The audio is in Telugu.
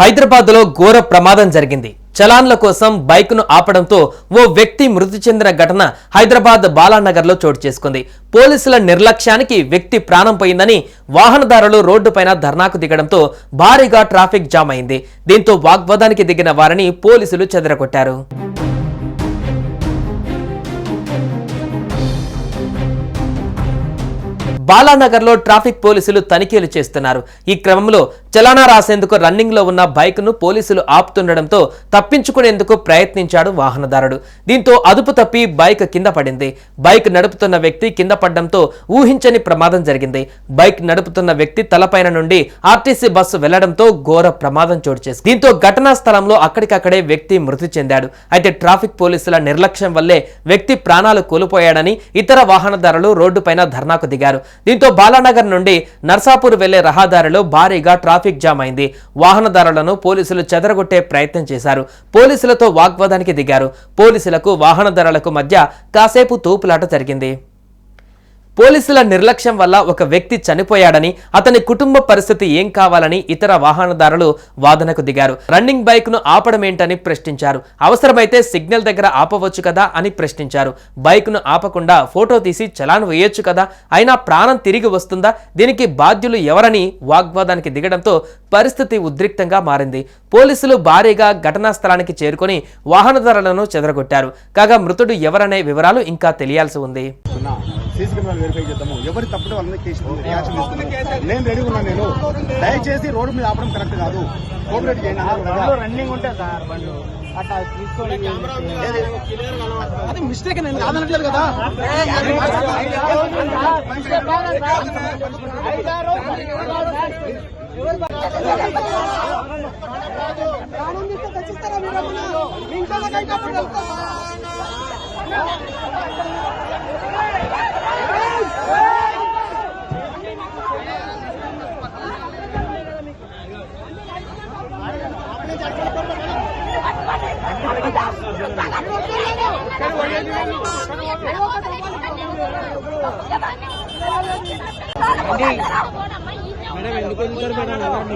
హైదరాబాద్లో ఘోర ప్రమాదం జరిగింది. చలాన్ల కోసం బైక్ను ఆపడంతో ఓ వ్యక్తి మృతి చెందిన ఘటన హైదరాబాద్ బాలానగర్లో చోటు చేసుకుంది. పోలీసుల నిర్లక్ష్యానికి వ్యక్తి ప్రాణం పోయిందని వాహనదారులు రోడ్డుపైన ధర్నాకు దిగడంతో భారీగా ట్రాఫిక్ జామ్ అయింది. దీంతో వాగ్వాదానికి దిగిన వారిని పోలీసులు చెదరగొట్టారు. బాలానగర్లో ట్రాఫిక్ పోలీసులు తనిఖీలు చేస్తున్నారు. ఈ క్రమంలో చలానా రాసేందుకు రన్నింగ్లో ఉన్న బైక్ను పోలీసులు ఆపుతుండడంతో తప్పించుకునేందుకు ప్రయత్నించాడు వాహనదారుడు. దీంతో అదుపు తప్పి బైక్ కింద పడింది. బైక్ నడుపుతున్న వ్యక్తి కింద పడడంతో ఊహించని ప్రమాదం జరిగింది. బైక్ నడుపుతున్న వ్యక్తి తలపైన నుండి ఆర్టీసీ బస్సు వెళ్ళడంతో ఘోర ప్రమాదం చోటు చేసింది. దీంతో ఘటనా స్థలంలో అక్కడికక్కడే వ్యక్తి మృతి చెందాడు. అయితే ట్రాఫిక్ పోలీసుల నిర్లక్ష్యం వల్లే వ్యక్తి ప్రాణాలు కోల్పోయాడని ఇతర వాహనదారులు రోడ్డుపైన ధర్నాకు దిగారు. దీంతో బాలానగర్ నుండి నర్సాపూర్ వెళ్ళే రహదారిలో భారీగా ట్రాఫిక్ జామ్ అయింది. వాహనదారులను పోలీసులు చెదరగొట్టే ప్రయత్నం చేశారు. పోలీసులతో వాగ్వాదానికి దిగారు. పోలీసులకు వాహనదారులకు మధ్య కాసేపు తూపులాట జరిగింది. పోలీసుల నిర్లక్ష్యం వల్ల ఒక వ్యక్తి చనిపోయాడని అతని కుటుంబ పరిస్థితి ఏం కావాలని ఇతర వాహనదారులు వాదనకు దిగారు. రన్నింగ్ బైక్ను ఆపడమేంటని ప్రశ్నించారు. అవసరమైతే సిగ్నల్ దగ్గర ఆపవచ్చు కదా అని ప్రశ్నించారు. బైక్ను ఆపకుండా ఫోటో తీసి చలాన్ వేయొచ్చు కదా అయినా ప్రాణం తిరిగి వస్తుందా? దీనికి బాధ్యులు ఎవరని వాగ్వాదానికి దిగడంతో పరిస్థితి ఉద్రిక్తంగా మారింది. పోలీసులు భారీగా ఘటనా స్థలానికి చేరుకొని వాహనదారులను చెదరగొట్టారు. కాగా మృతుడు ఎవరనే వివరాలు ఇంకా తెలియాల్సి ఉంది. సీసీ కెమెరాలు వెరిఫై చేద్దాము. ఎవరి తప్పుడు వాళ్ళ మీద కేసు నేను రెడీ ఉన్నాను నేను. దయచేసి రోడ్డు మీద ఆపడం కరెక్ట్ కాదు. కోఆపరేట్ చేయండి. రన్నింగ్ ఉంటాయి సార్ బండ్లు. అది మిస్టేక్ నేను కాదనట్లేదు కదా. మేడం ఎందుకు వెళ్తారు మేడం నడవండి.